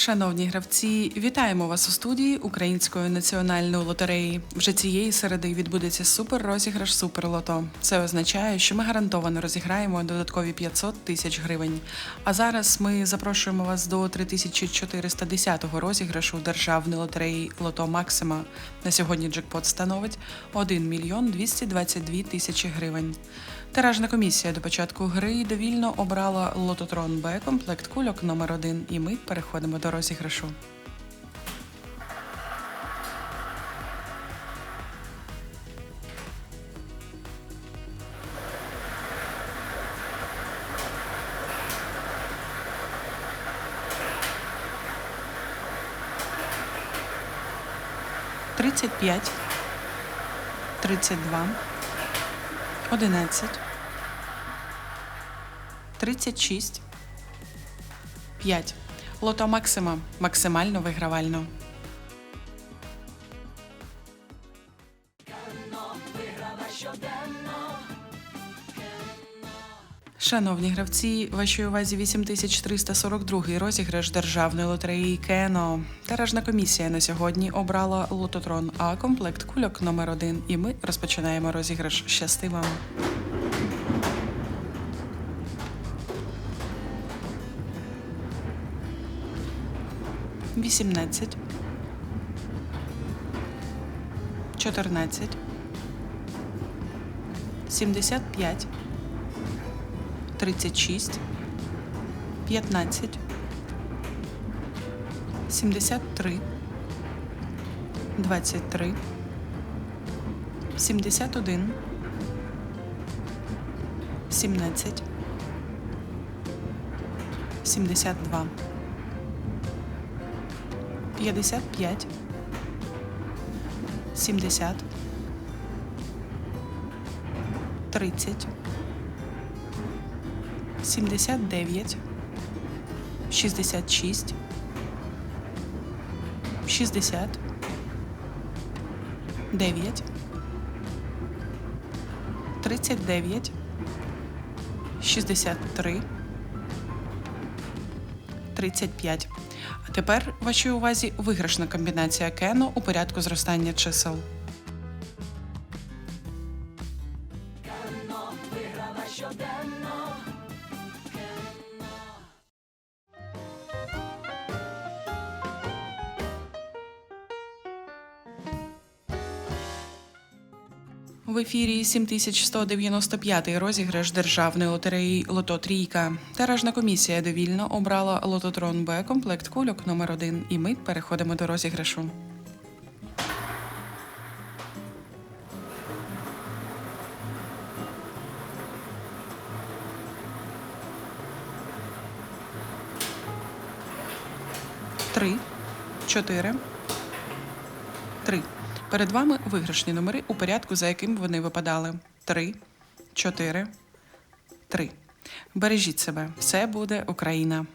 Шановні гравці, вітаємо вас у студії Української національної лотереї. Вже цієї середи відбудеться супер розіграш Суперлото. Це означає, що ми гарантовано розіграємо додаткові 500 тисяч гривень. А зараз ми запрошуємо вас до 3410-го розіграшу державної лотереї Лото Максима. На сьогодні джекпот становить 1 мільйон 222 тисячі гривень. Тиражна комісія до початку гри довільно обрала лототрон Б комплект кульок номер 1 і ми переходимо до розіграшу. Тридцять п'ять, тридцять два, одинадцять, тридцять шість, п'ять. Лото Максима максимально вигравально. Шановні гравці, вашій увазі 8342 розіграш державної лотереї Кено. Тиражна комісія на сьогодні обрала лототрон А комплект кульок номер 1 І ми розпочинаємо розіграш. Щасти вам! Вісімнадцять. Чотирнадцять. Сімдесят п'ять. 36, 15, 73, 23, 71, 17, 72, 55, 70, 30, 79, 66, 60, 9, 39, 63, 35. А тепер вашій увазі виграшна комбінація кено у порядку зростання чисел. В ефірі 7195 розіграш державної лотереї Лото Трійка. Тиражна комісія довільно обрала лототрон Б комплект кульок номер 1 І ми переходимо до розіграшу. Три, чотири, три. Перед вами виграшні номери у порядку, за яким вони випадали. Три, чотири, три. Бережіть себе. Все буде Україна.